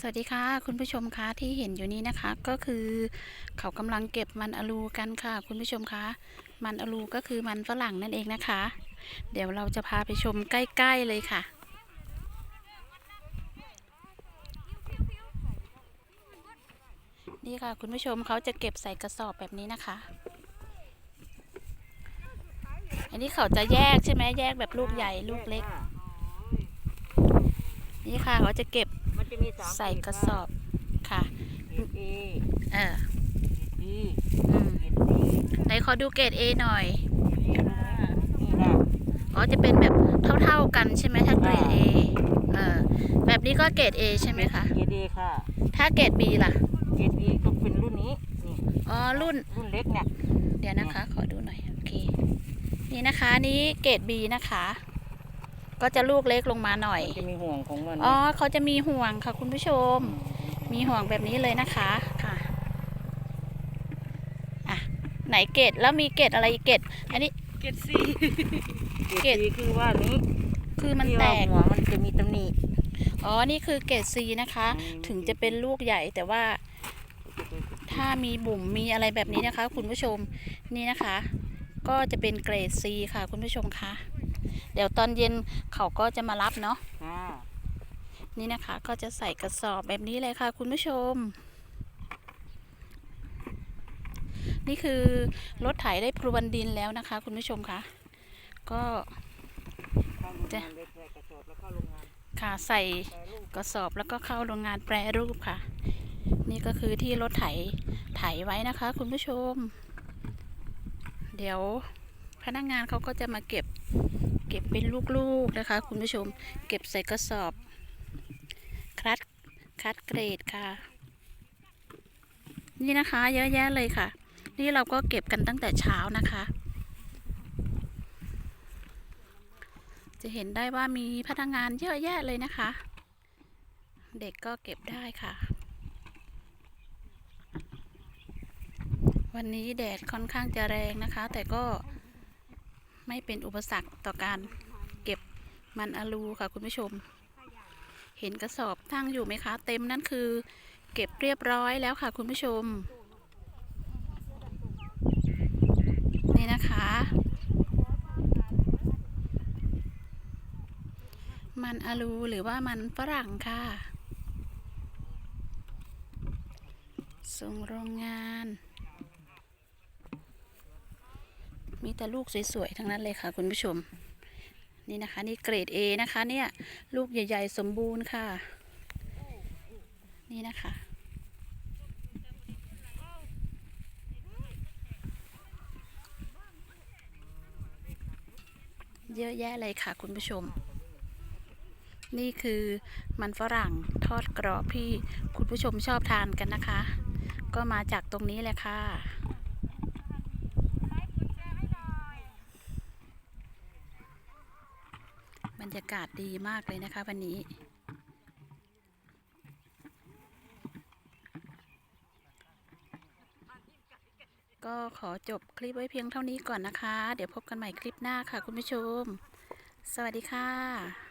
สวัสดีค่ะ คุณผู้ชมคะที่เห็นอยู่นี้นะคะ ก็คือเขากำลังเก็บมันอลูกันค่ะ คุณผู้ชมคะมันอลูก็คือมันฝรั่งนั่นเองนะคะ เดี๋ยวเราจะพาไปชมใกล้ ๆเลยค่ะ นี่ค่ะ คุณผู้ชมเขาจะเก็บใส่กระสอบแบบนี้นะคะ อันนี้เขาจะแยกใช่ไหมแยกแบบลูกใหญ่ลูกเล็ก นี่ค่ะเขาจะเก็บ จะมีสามใส่กระสอบค่ะเกรดเอเออเกรดบีอืมเกรดซีไหนขอดูเกรด A หน่อยนี่นะอ๋อจะเป็นแบบเท่าๆกันใช่ไหมถ้าเกรด A เออแบบนี้ก็เกรด A ใช่ไหมคะ เกรดเอค่ะถ้าเกรด B ล่ะ เกรดบีก็เป็นรุ่นนี้นี่อ๋อรุ่น รุ่นเล็กเนี่ย เดี๋ยวนะคะ ขอดูหน่อย โอเค นี่นะคะ นี่เกรด B นะคะ ก็จะลูกเล็กลงมาหน่อยมันจะมีห่วงของมันอ๋อเขาจะมีห่วงค่ะ คุณผู้ชม มีห่วงแบบนี้เลยนะคะค่ะอะไหนเกรดแล้วมีเกรดอะไรอีกเกรดอันนี้เกรดซีเกรดซีคือว่านี้คือมันที่แตว่ากหัวมันจะมีตำหนิอ๋อนี่คือเกรด C นะคะอืมถึงจะเป็นลูกใหญ่แต่ว่า ถ้ามีบุ๋มมีอะไรแบบนี้นะคะ คุณผู้ชมนี่นะคะ ก็จะเป็นเกรด C ค่ะ คุณผู้ชมคะ เดี๋ยวตอนเย็นเขาก็จะมารับเนาะอ่านี่นะคะก็จะใส่กระสอบแบบนี้เลยค่ะ คุณผู้ชม นี่คือรถไถได้พรวนดินแล้วนะคะ คุณผู้ชมคะก็เข้าโรงงานเลยแค่กระสอบแล้วเข้าโรงงานค่ะใส่แปรรูปกระสอบแล้วก็เข้าโรงงานแปรรูปค่ะ นี่ก็คือที่รถไถไถไว้นะคะ คุณผู้ชม เดี๋ยวพนักงานเขาก็จะมาเก็บ เก็บเป็นลูกๆนะคะ คุณผู้ชม เก็บใส่กระสอบ คัดคัดเกรดค่ะ นี่นะคะเยอะแยะเลยค่ะ นี่เราก็เก็บกันตั้งแต่เช้านะคะ จะเห็นได้ว่ามีพนักงานเยอะแยะเลยนะคะ เด็กก็เก็บได้ค่ะวันนี้แดดค่อนข้างจะแรงนะคะ แต่ก็ ไม่เป็นอุปสรรคต่อการเก็บมันอลูค่ะคุณผู้ชม เห็นกระสอบตั้งอยู่ไหมคะ เต็มนั่นคือ เก็บเรียบร้อยแล้วค่ะคุณผู้ชม นี่นะคะ มันอลูหรือว่ามันฝรั่งค่ะส่งโรงงาน มีแต่ลูกสวยๆทั้งนั้นเลยค่ะ คุณผู้ชม นี่นะคะ นี่เกรด A นะคะ เนี่ย ลูกใหญ่ ๆ สมบูรณ์ค่ะ นี่นะคะเยอะแยะเลยค่ะคุณผู้ชม นี่คือมันฝรั่งทอดกรอบที่คุณผู้ชมชอบทานกันนะคะ ก็มาจากตรงนี้แหละค่ะ บรร ยากาศดีมากเลยนะคะวันนี้ก็ขอจบคลิปไว้เพียงเท่านี้ก่อนนะคะ เดี๋ยวพบกันใหม่คลิปหน้าค่ะคุณผู้ชม สวัสดีค่ะ